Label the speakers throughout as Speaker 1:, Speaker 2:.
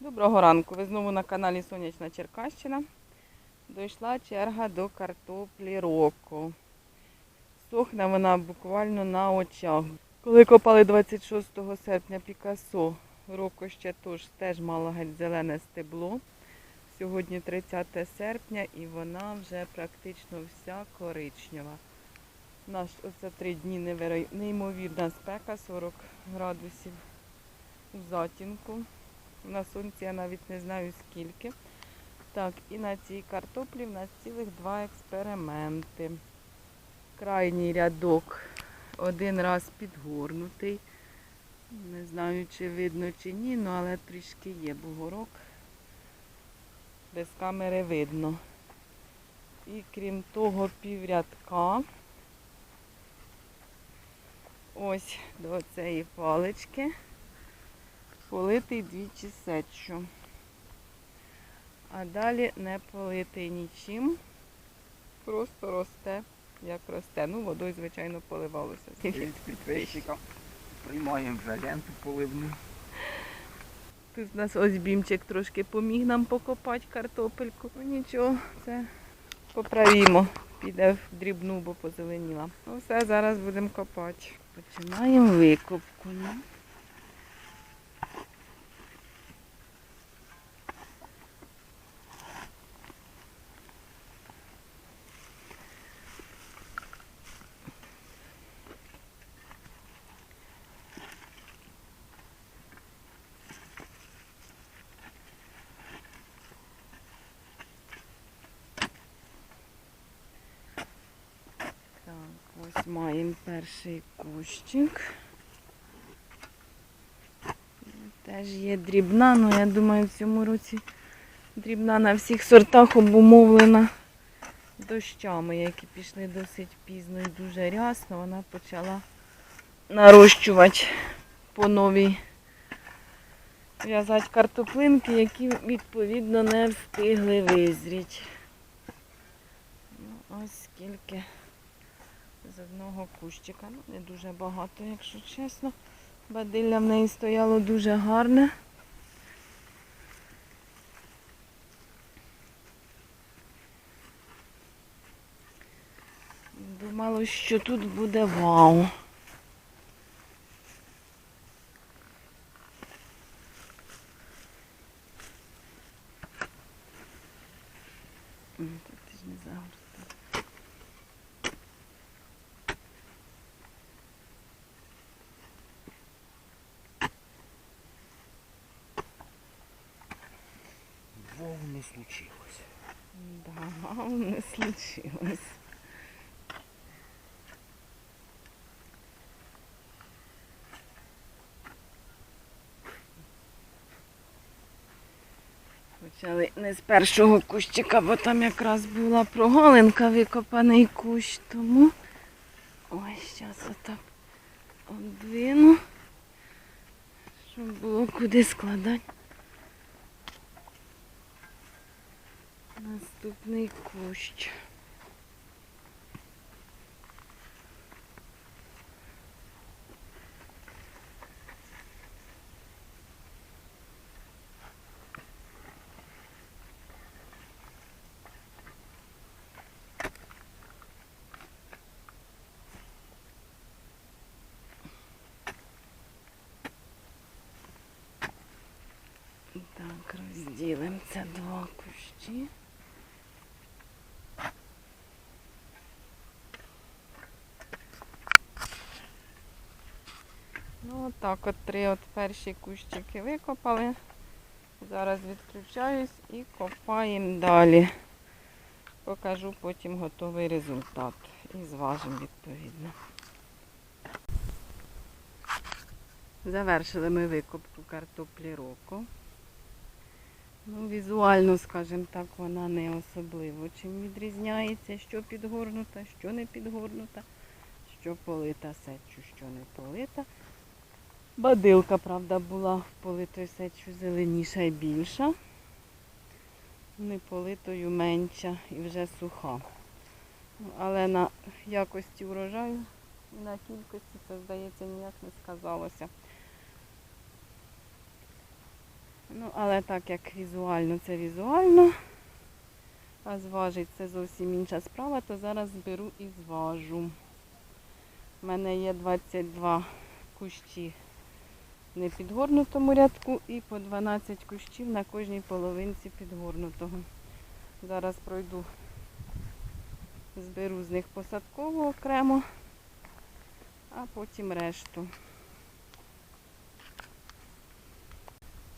Speaker 1: Доброго ранку. Ви знову на каналі Сонячна Черкащина. Дійшла черга до картоплі року. Сохне вона буквально на очах. Коли копали 26 серпня Пікасо, року ще тож теж мала геть зелене стебло. Сьогодні 30 серпня і вона вже практично вся коричнева. Наш оце три дні неверо- неймовірна спека, 40 градусів у затінку. На сонці я навіть не знаю скільки. Так, і на цій картоплі в нас цілих два експерименти. Крайній рядок один раз підгорнутий. Не знаю, чи видно, чи ні, ну але трішки є бугорок. Без камери видно. І крім того, піврядка. Ось до цієї палички политий двічі сечу. А далі не политий нічим. Просто росте, як росте. Ну, водою, звичайно, поливалося.
Speaker 2: Від підписчика приймаємо вже ленту поливну.
Speaker 1: Тут у нас ось бімчик трошки поміг нам покопати картопельку. Ну нічого, це поправімо. Піде в дрібну, бо позеленіла. Ну все, зараз будемо копати. Починаємо викопку. Так, ось маємо перший кущик. Теж є дрібна, але я думаю, в цьому році дрібна на всіх сортах обумовлена дощами, які пішли досить пізно і дуже рясно. Вона почала нарощувати по новій в'язати картоплинки, які відповідно не встигли визріти. Ну, ось скільки з одного кущика. Ну, не дуже багато, якщо чесно. Бадилля в неї стояло дуже гарне. Думала, що тут буде вау. М, Тут ж не загорти.
Speaker 2: Вов не случилось.
Speaker 1: Да, не случилось. Почали не з першого кущика, бо там якраз була прогалинка, викопаний кущ, тому ось зараз отак обдвину, щоб було куди складати. Наступний кущ. Так, розділимо це два кущі. Ну, отак от три от перші кущики викопали. Зараз відключаюсь і копаємо далі. Покажу потім готовий результат. І зважимо відповідно. Завершили ми викопку картоплі року. Ну, візуально, скажімо так, вона не особливо чим відрізняється, що підгорнута, що не підгорнута, що полита сечу, що не полита. Бадилка, правда, була в политою сечу зеленіша і більша. Неполитою менша і вже суха. Але на якості урожаю і на кількості це, здається, ніяк не сказалося. Ну, але так як візуально, це візуально. А зважить це зовсім інша справа, то зараз зберу і зважу. У мене є 22 кущі в непідгорнутому рядку і по 12 кущів на кожній половинці підгорнутого. Зараз пройду, зберу з них посадкову окремо, а потім решту.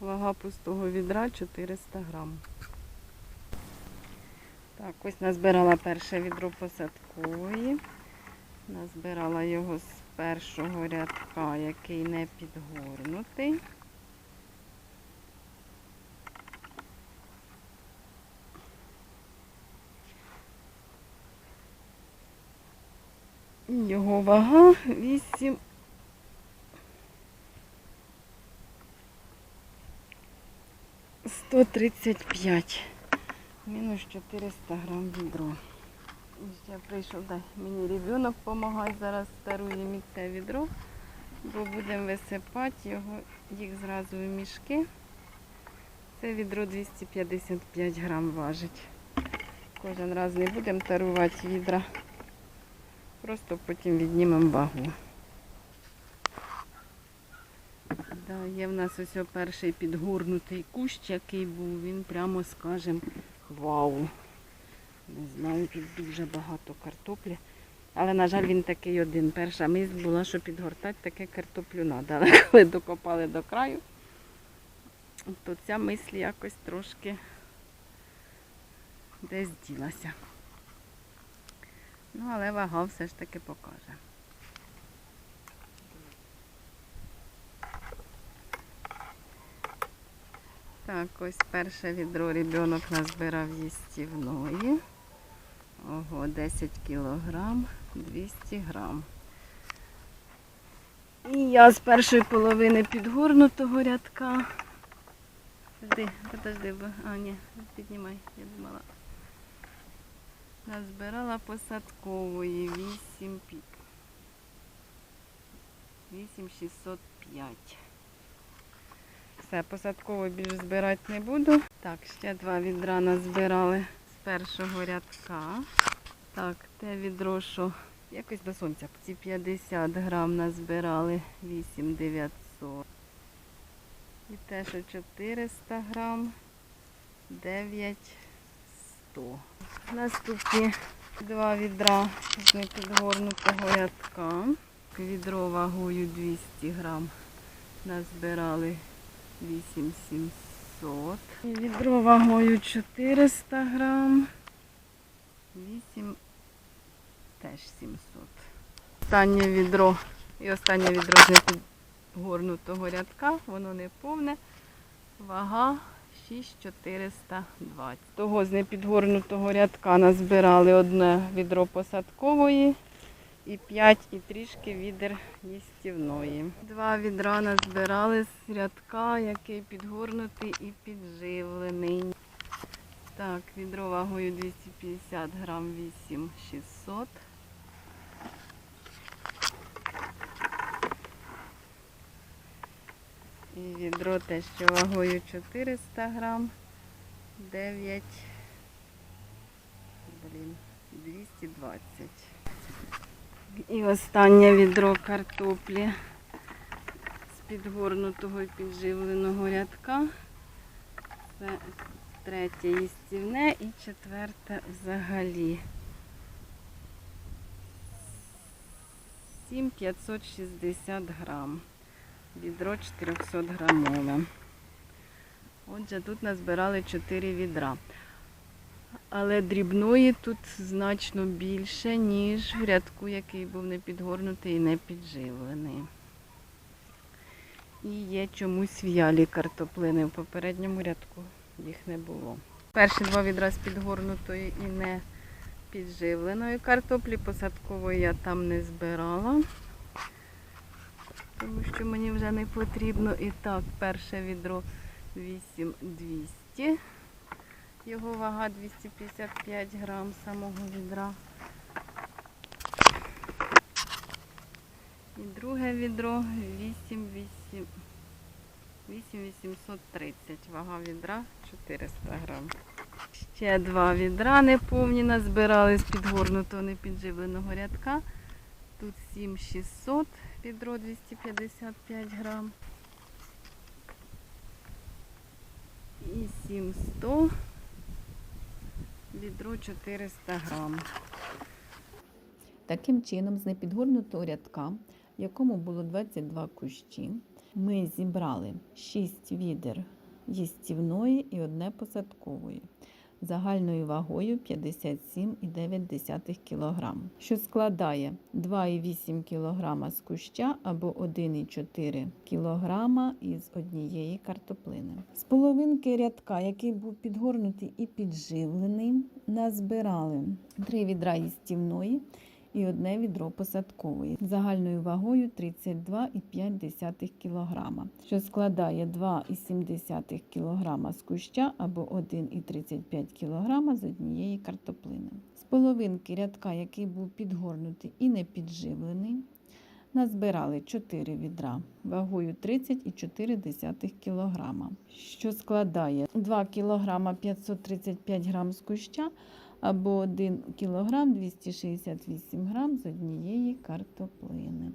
Speaker 1: Вага пустого відра 400 грам. Так, ось назбирала перше відро посадкової. Назбирала його з першого рядка, який не підгорнутий. Його вага 8 135. Мінус 400 грам відро. Ще прийшов дай, мені ребенок допомагає зараз старує мені відро, бо будемо висипати його, їх зразу в мішки. Це відро 255 грам важить. Кожен раз не будемо тарувати відра. Просто потім віднімемо вагу. Да, є в нас ось перший підгорнутий кущ, який був, він прямо скажем вау. Не знаю, тут дуже багато картоплі. Але, на жаль, він такий один. Перша мисль була, що підгортати таке картоплю треба. Але коли докопали до краю, то ця мисль якось трошки десь ділася. Ну, але вага все ж таки покаже. Так, ось перше відро ребенок назбирав їстівної. Ого, 10 кілограм, 200 грам. І я з першої половини підгорнутого рядка. Жди, подожди, бо. А, ні, піднімай, я думала. Назбирала посадкової 8 8605. Все, посадково більше збирати не буду. Так, ще два відра назбирали першого рядка. Так, те відро, що якось до сонця. Ці 50 грам назбирали 8900. І те, що 400 грам 9100. Наступні два відра з непідгорнутого рядка. Відро вагою 200 грам назбирали 8700. І відро вагою 400 грам. 8 теж 700. Останнє відро і останнє відро з непідгорнутого рядка, воно не повне. Вага 6420. Того з непідгорнутого рядка назбирали одне відро посадкової і 5 і трішки відер їстівної. Два відра назбирали з рядка, який підгорнутий і підживлений. Так, відро вагою 250 грам 8600. І відро те, що вагою 400 грам 9. Блін, 220. І останнє відро картоплі з підгорнутого і підживленого рядка. Це третє їстівне і четверте взагалі. 7560 грам. Відро 400 грамове. Отже, тут назбирали 4 відра. Але дрібної тут значно більше, ніж в рядку, який був не підгорнутий і не підживлений. І є чомусь в'ялі картоплини. В попередньому рядку їх не було. Перші два відра з підгорнутої і не підживленої картоплі. Посадкової я там не збирала, тому що мені вже не потрібно. І так, перше відро 8200. Його вага 255 грам самого відра. І друге відро 8, 8,
Speaker 3: 8830. Вага відра 400 грам. Ще два відра неповні назбирали з підгорнутого непідживленого рядка. Тут 7600, відро 255 грам. І 700, відро 400 грам.
Speaker 1: Таким чином, з непідгорнутого рядка, в якому було 22 кущі, ми зібрали 6 відер їстівної і одне посадкової загальною вагою 57,9 кг, що складає 2,8 кг з куща або 1,4 кг із однієї картоплини. З половинки рядка, який був підгорнутий і підживлений, назбирали 3 відра їстівної і одне відро посадкової загальною вагою 32,5 кг, що складає 2,7 кг з куща або 1,35 кг з однієї картоплини. З половинки рядка, який був підгорнутий і не підживлений, назбирали 4 відра вагою 30,4 кг, що складає 2 кг 535 г з куща або 1 кг 268 г з однієї картоплини.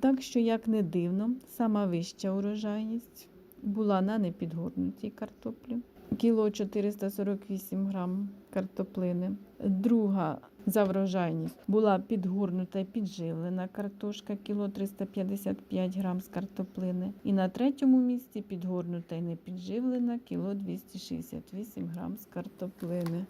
Speaker 1: Так що, як не дивно, сама вища урожайність була на непідгорнутій картоплі. Кіло 448 грам картоплини. Друга за врожайність була підгорнута і підживлена картошка, кіло 355 грам з картоплини. І на третьому місці підгорнута і не підживлена, кіло 268 грам з картоплини.